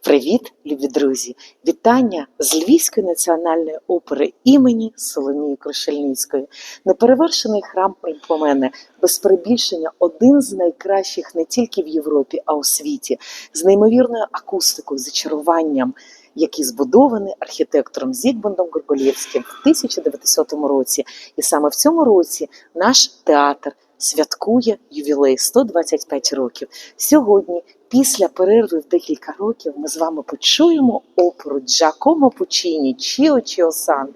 Привіт, любі друзі! Вітання з Львівської національної опери імені Соломії Крушельницької. Неперевершений храм Ольпомени, без перебільшення, один з найкращих не тільки в Європі, а у світі, з неймовірною акустикою, зачаруванням, який збудований архітектором Зігмундом Горголєвським в 1900 році. І саме в цьому році наш театр святкує ювілей 125 років. Сьогодні, після перерви в декілька років, ми з вами почуємо оперу Джакомо Пучіні Чіо Чіо Сан.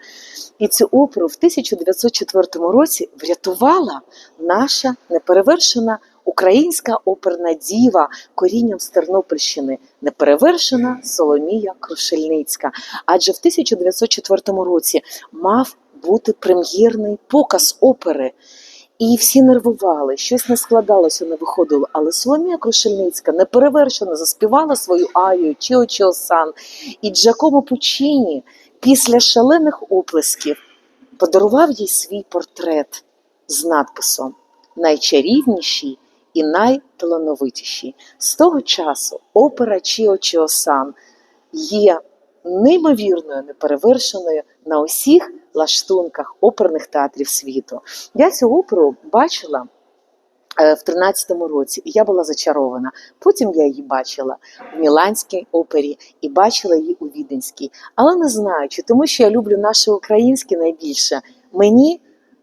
І цю оперу в 1904 році врятувала наша неперевершена українська оперна діва корінням з Тернопільщини, неперевершена Соломія Крушельницька. Адже в 1904 році мав бути прем'єрний показ опери. І всі нервували, щось не складалося, не виходило. Але Соломія Крушельницька неперевершено заспівала свою арію Чіо Сан. І Джакомо Пучіні після шалених оплесків подарував їй свій портрет з надписом Найчарівніші і найталановитіші. З того часу опера Чіо Чіо Сан є неймовірною, неперевершеною на усіх лаштунках оперних театрів світу. Я цю оперу бачила е, в 13-му році, і я була зачарована. Потім я її бачила в Міланській опері і бачила її у Віденській. Але не знаю, чи тому що я люблю наше українське найбільше. Мені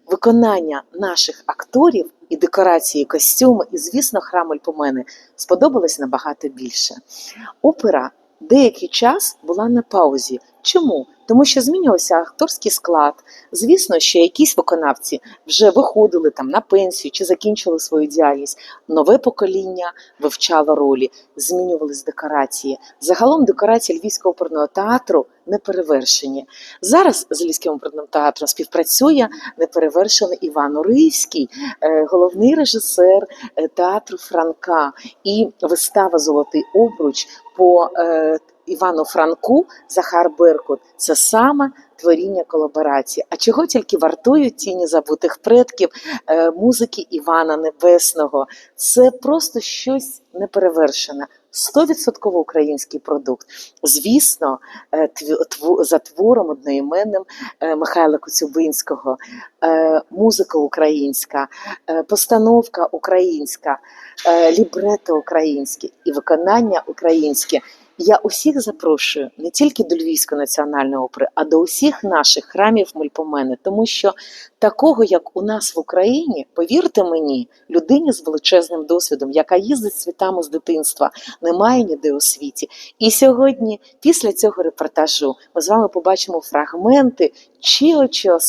виконання наших акторів і декорації, костюми, і, звісно, храм Альпомени сподобалось набагато більше. Опера деякий час була на паузі. Чому? Тому що змінювався акторський склад. Звісно, що якісь виконавці вже виходили там на пенсію чи закінчили свою діяльність. Нове покоління вивчало ролі, змінювались декорації. Загалом декорації Львівського оперного театру не перевершені. Зараз з Львівським оперним театром співпрацює неперевершений Іван Уривський, е, головний режисер е, театру Франка. І вистава Золотий обруч по е, Івану Франку Захар Беркут це саме творіння колаборації. А чого тільки вартують тіні забутих предків е, музики Івана Небесного? Це просто щось неперевершене. 100% український продукт. Звісно, е, за твором одноіменним е, Михайла Коцюбинського, музика українська, постановка українська, лібрето українське і виконання українське. Я усіх запрошую не тільки до Львівської національної опери, а до усіх наших храмів Мельпомени, тому що такого, як у нас в Україні, повірте мені, людині з величезним досвідом, яка їздить світами з дитинства, немає ніде у світі. І сьогодні, після цього репортажу, ми з вами побачимо фрагменти Чіо Чіо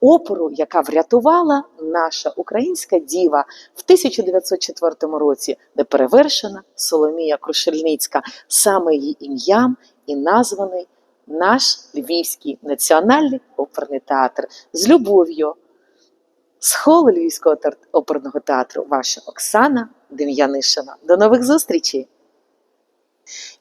Сан, оперу, яка врятувала наша українська діва в 1904 році, де перевершена Соломія Крушельницька, саме її ім'ям і названий наш Львівський національний оперний театр з любов'ю. З холу Львівського оперного театру ваша Оксана Дем'янишина. До нових зустрічей!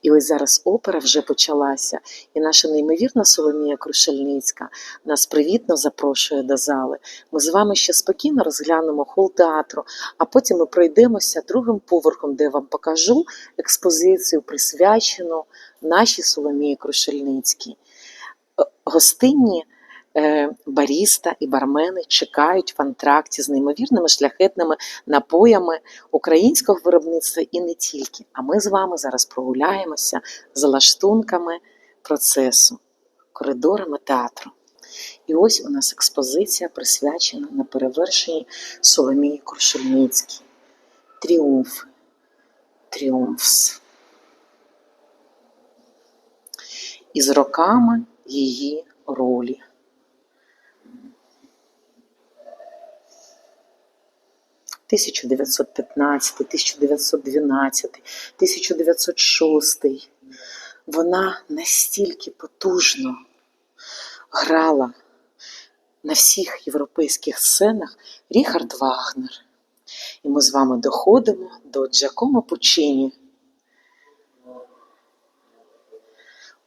І ось зараз опера вже почалася, і наша неймовірна Соломія Крушельницька нас привітно запрошує до зали. Ми з вами ще спокійно розглянемо хол театру, а потім ми пройдемося другим поверхом, де я вам покажу експозицію, присвячену нашій Соломії Крушельницькій. Е, Гостинні баріста і бармени чекають в антракті з неймовірними шляхетними напоями українського виробництва і не тільки. А ми з вами зараз прогуляємося за лаштунками процесу, коридорами театру. І ось у нас експозиція присвячена неперевершеній Соломії Крушельницькій. Тріумф. Тріумфс. І з роками її ролі. – 1915, 1912, 1906. Вона настільки потужно грала на всіх європейських сценах Ріхард Вагнер. І ми з вами доходимо до Джакомо Пучині.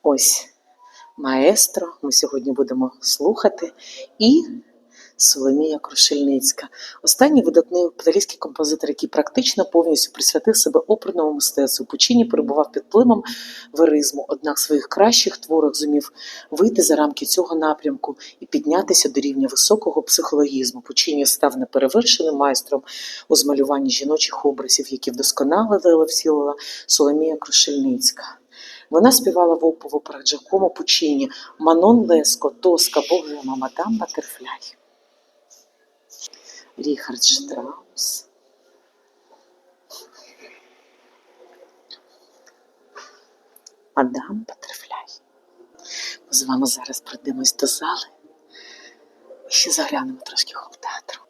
Ось маестро. Ми сьогодні будемо слухати і Соломія Крушельницька, останній видатний італійський композитор, який практично повністю присвятив себе оперному мистецтву. Пучині перебував під впливом веризму, однак своїх кращих творах зумів вийти за рамки цього напрямку і піднятися до рівня високого психологізму. Пучині став неперевершеним майстром у змалюванні жіночих образів, які вдосконалила всілила Соломія Крушельницька. Вона співала в оп- в операх Джакомо Пучині, Манон Леско, Тоска, Богема, Мадам Батерфляй. Ріхард Штраус. Мадам Батерфляй. Ми з вами зараз пройдемось до зали і ще заглянемо трошки в хол театру.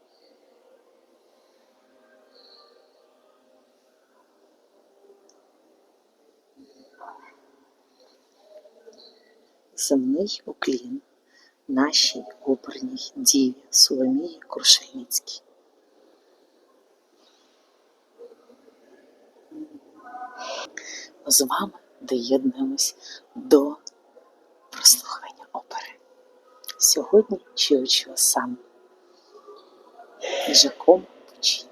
Земний уклін нашій оперній діві Соломії Крушельницькій. З вами доєднуємось до прослухання опери. Сьогодні чуючого сам Жаком Пучині.